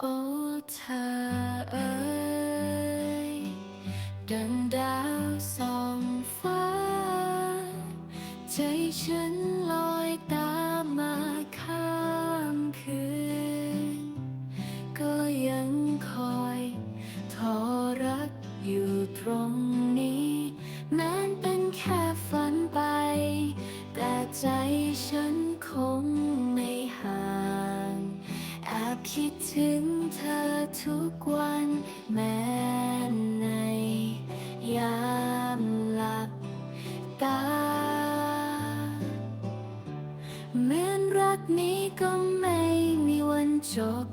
โอ้เธอเอ๋ยดังดาวส่องฟ้า ใจฉัน คิดถึงเธอทุกวันแม้ในยามหลับตาเหมือนรักนี้ก็ไม่มีวันจบ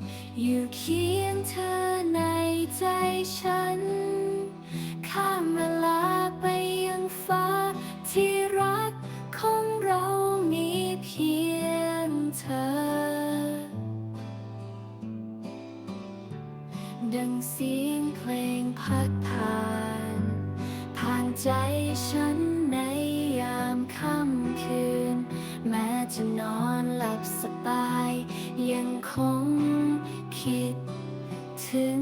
อยู่เคียงเธอ ดังเสียงเพลงพัดผ่าน ผ่านใจฉันในยามค่ำคืน แม้จะนอนหลับสบาย ยังคงคิดถึง